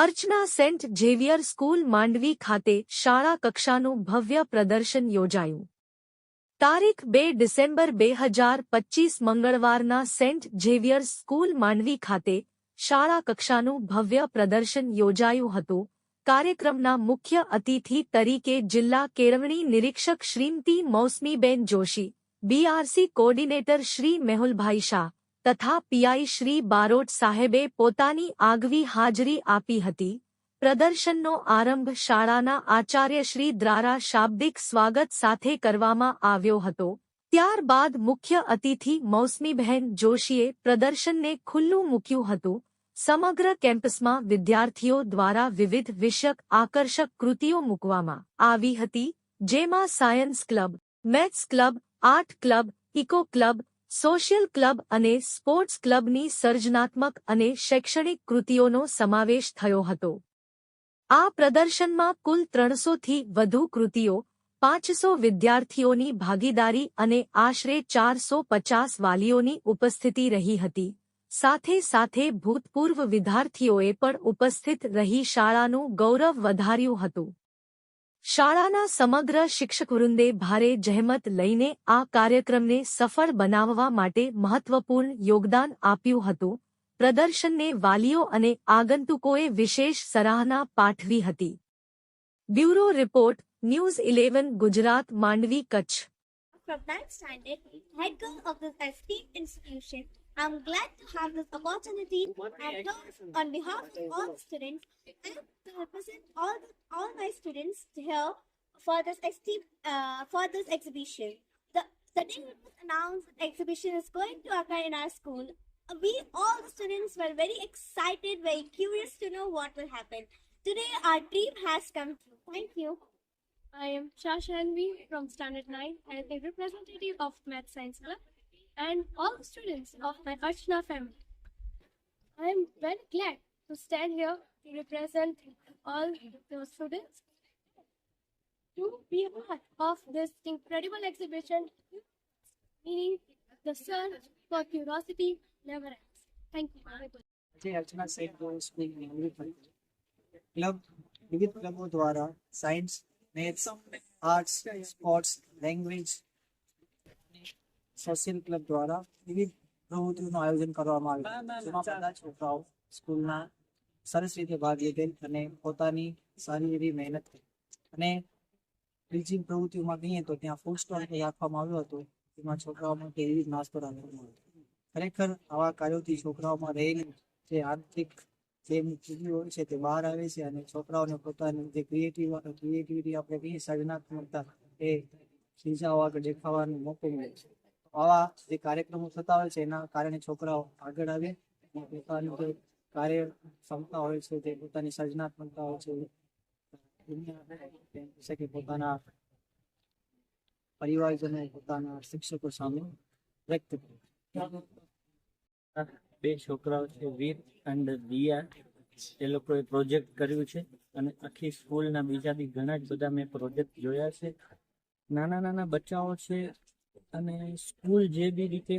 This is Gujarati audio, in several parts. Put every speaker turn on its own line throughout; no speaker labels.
Archana Saint Xavier school Mandvi ખાતે શાળા કક્ષાનું ભવ્ય પ્રદર્શન યોજાયું. તારીખ બે ડિસેમ્બર બે હજાર પચીસ મંગળવારના સેન્ટ ઝેવિયર સ્કૂલ માંડવી ખાતે શાળા કક્ષાનું ભવ્ય પ્રદર્શન યોજાયું હતું. કાર્યક્રમના મુખ્ય અતિથિ તરીકે જિલ્લા કેળવણી નિરીક્ષક શ્રીમતી મૌસમીબેન જોશી બીઆરસી કોર્ડિનેટર શ્રી મેહુલભાઈ શાહ તથા પીઆઈ શ્રી બારોટ સાહેબે પોતાની આગવી હાજરી આપી હતી. પ્રદર્શનનો આરંભ શાળાના આચાર્ય શ્રી દ્વારા શાબ્દિક સ્વાગત સાથે કરવામાં આવ્યો હતો. ત્યારબાદ મુખ્ય અતિથિ મૌસમીબહેન જોશીએ પ્રદર્શનને ખુલ્લું મૂક્યું હતું. સમગ્ર કેમ્પસમાં વિદ્યાર્થીઓ દ્વારા વિવિધ વિષયક આકર્ષક કૃતિઓ મૂકવામાં આવી હતી. જેમાં science club, maths club, art club, eco club social club અને સ્પોર્ટ્સ ક્લબની સર્જનાત્મક અને શૈક્ષણિક કૃતિઓનો સમાવેશ થયો હતો. આ પ્રદર્શનમાં કુલ ત્રણસોથી વધુ કૃતિઓ, પાંચસો વિદ્યાર્થીઓની ભાગીદારી અને આશરે ચારસો પચાસ વાલીઓની ઉપસ્થિતિ રહી હતી. સાથે સાથે ભૂતપૂર્વ વિદ્યાર્થીઓએ પણ ઉપસ્થિત રહી શાળાનું ગૌરવ વધાર્યું હતું. શાળાના સમગ્ર શિક્ષકવૃંદે ભારે જહેમત લઈને આ કાર્યક્રમને સફળ બનાવવા માટે મહત્વપૂર્ણ યોગદાન આપ્યું હતું. પ્રદર્શનને વાલીઓ અને આગંતુકોએ વિશેષ સરાહના પાઠવી હતી. Bureau report news eleven Gujarat Mandvi Kutch.
From that standard, head girl of the 15th institution, I'm glad to have this opportunity and talk on behalf of all students and to represent all all my students here for this esteemed uh, for this exhibition. The the day it was announced that exhibition is going to occur in our school, we all the students were very excited, very curious to know what will happen. Today our dream has come true. Thank you.
I am Shashanvi from Standard 9 and a representative of Math Science Club and all the students of my Archana family. I am very glad to stand here to represent all the students to be part of this incredible exhibition, meaning the search for curiosity never ends. Thank you.
जय अर्चना सेठ क्लब विविध क्लबों द्वारा साइंस मैथ्स સોશિયલ ક્લબ દ્વારા વિવિધ પ્રવૃત્તિઓનું આયોજન કરવામાં આવ્યું. જેમાં બધા છોકરાઓ સ્કૂલના સરસ રીતે ભાગ લીધેલ અને પોતાની સારી એવી મહેનત કરી. અને બીજી પ્રવૃત્તિઓમાં કહીએ તો ત્યાં ફૂડ સ્ટોલ રાખવામાં આવ્યો હતો. તેમાં છોકરાઓ માટે વિવિધ નાસ્તો રાખવામાં આવ્યો ખરેખર આવા કાર્યોથી છોકરાઓમાં રહેલી જે આર્થિક જે હોય છે તે બહાર આવે છે અને છોકરાઓને પોતાની જે ક્રિએટિવ ક્રિએટિવિટી આપણે કહીએ સર્જનાત્મકતા એ બીજાઓ આગળ દેખાવાનો મોકો મળે છે. આવા જે કાર્યક્રમો થતા હોય છે, એના કારણે છોકરાઓ આગળ આવે અને પોતાની જે કાર્ય ક્ષમતા હોય છે, તે પોતાની સર્જનાત્મકતા હોય છે શકે પોતાના પરિવારજનો, પોતાના શિક્ષકો સામે વ્યક્ત કરે
બે છોકરાઓ છે, વીર એન્ડ દિયા. એ લોકોએ પ્રોજેક્ટ કર્યું છે અને આખી સ્કૂલના બીજા બી ઘણા જ બધા મેં પ્રોજેક્ટ જોયા છે. નાના નાના બચ્ચાઓ છે અને સ્કૂલ જે બી રીતે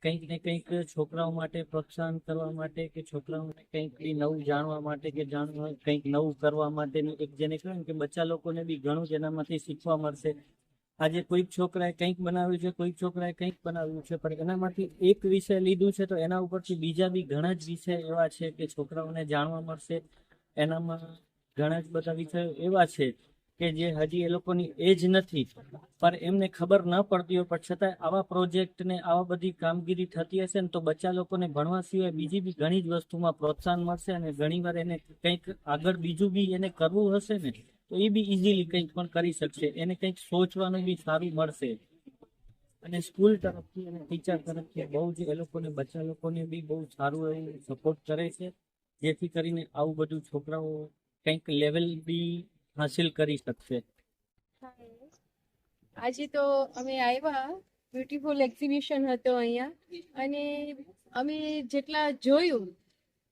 કંઈક ને કંઈક છોકરાઓ માટે પ્રોત્સાહન કરવા માટે કે છોકરાઓને કંઈક બી નવું જાણવા માટે કે જાણવા કંઈક નવું કરવા માટેનું એક જેને કહેવાય કે બચ્ચા લોકોને બી ઘણું એનામાંથી શીખવા મળશે. આજે કોઈક છોકરાએ કંઈક બનાવ્યું છે, કોઈક છોકરાએ કંઈક બનાવ્યું છે, પણ એનામાંથી એક વિષય લીધું છે તો એના ઉપરથી બીજા બી ઘણા જ વિષય એવા છે કે છોકરાઓને જાણવા મળશે. એનામાં ઘણા જ બધા વિષયો એવા છે કે જે હજી એ લોકોની એજ નથી. પણ એમને ખબર ન પડતી હોય, પણ છતાંય આવા પ્રોજેક્ટ ને આવા બધી કામગીરી થતી હશે ને તો બચ્ચા લોકોને ભણવા સિવાય બીજી બી ઘણી જ વસ્તુમાં પ્રોત્સાહન મળશે અને ઘણીવાર એને કંઈક આગળ બીજું બી એને કરવું હશે ને, તો એ બી ઇઝીલી કંઈક પણ કરી શકશે. એને કંઈક સોચવાનું બી સારું મળશે. અને સ્કૂલ તરફથી અને ટીચર તરફથી બહુ જ એ લોકોને, બચ્ચા લોકોને બી બહુ સારું એવું સપોર્ટ કરે છે. જેથી કરીને આવું બધું છોકરાઓ કંઈક લેવલ બી હાસિલ કરી શકશે.
આજે તો અમે આવ્યા. બ્યુટીફુલ એક્ઝિબિશન હતો અહીંયા. અને અમે જેટલા જોયું,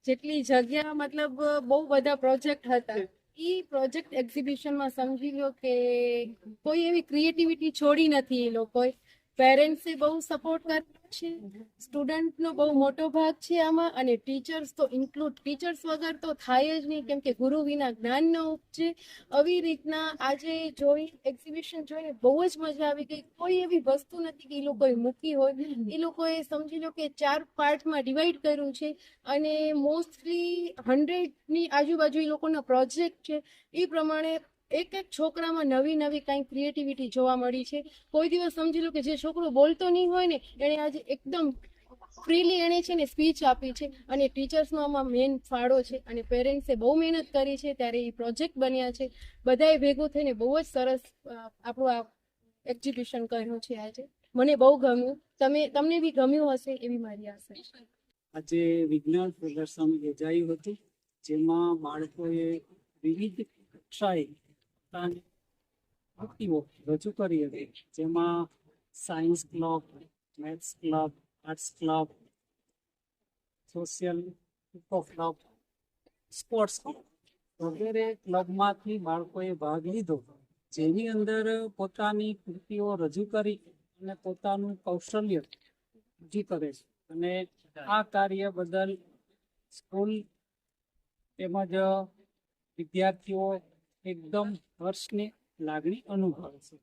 જેટલી જગ્યા મતલબ બહુ બધા પ્રોજેક્ટ હતા એ પ્રોજેક્ટ એક્ઝિબિશનમાં સમજી લો કે કોઈ એવી ક્રિએટિવિટી છોડી નથી એ લોકોએ.
પેરેન્ટ્સે બહુ સપોર્ટ કર્યો છે. સ્ટુડન્ટનો બહુ મોટો ભાગ છે આમાં અને ટીચર્સ તો ઇન્ક્લુડ ટીચર્સ વગર તો થાય જ નહીં, કેમ કે ગુરુ વિના જ્ઞાન ન ઉપજે. આવી રીતના આજે જોઈ એક્ઝિબિશન જોઈને બહુ જ મજા આવી ગઈ. કોઈ એવી વસ્તુ નથી કે એ લોકોએ મૂકી હોય. એ લોકોએ સમજી લો કે ચાર પાર્ટમાં ડિવાઈડ કર્યું છે અને મોસ્ટલી હંડ્રેડની આજુબાજુ એ લોકોનો પ્રોજેક્ટ છે. એ પ્રમાણે એક એક છોકરામાં નવી નવી કાંઈ ક્રિએટિવિટી જોવા મળી છે. કોઈ દિવસ સમજી લો કે જે છોકરો બોલતો નહીં હોય ને, એણે આજે એકદમ ફ્રીલી એણે છે ને સ્પીચ આપી છે અને ટીચર્સનો આમાં મેઇન ફાળો છે અને પેરેન્ટ્સે બહુ મહેનત કરી છે, ત્યારે એ પ્રોજેક્ટ બન્યા છે. બધાએ ભેગું થઈને બહુ જ સરસ આપણું આ એક્ઝિબિશન કર્યું છે આજે. મને બહુ ગમ્યું. તમે, તમને બી ગમ્યું હશે એવી મારી આશા
આજે વિજ્ઞાન પ્રદર્શન યોજાયું હતું, જેમાં બાળકોએ વિવિધ કક્ષાએ પોતાની કૃતિઓ રજૂ કરી હતી. જેમાં science club maths club arts club social club sports વગેરે ક્લબમાંથી બાળકોએ ભાગ લીધો. જેની અંદર પોતાની કૃતિઓ રજૂ કરી અને પોતાનું કૌશલ્ય રજૂ કરે છે. અને આ કાર્ય બદલ સ્કૂલ તેમજ વિદ્યાર્થીઓ એકદમ હર્ષની લાગણી અનુભવે છે.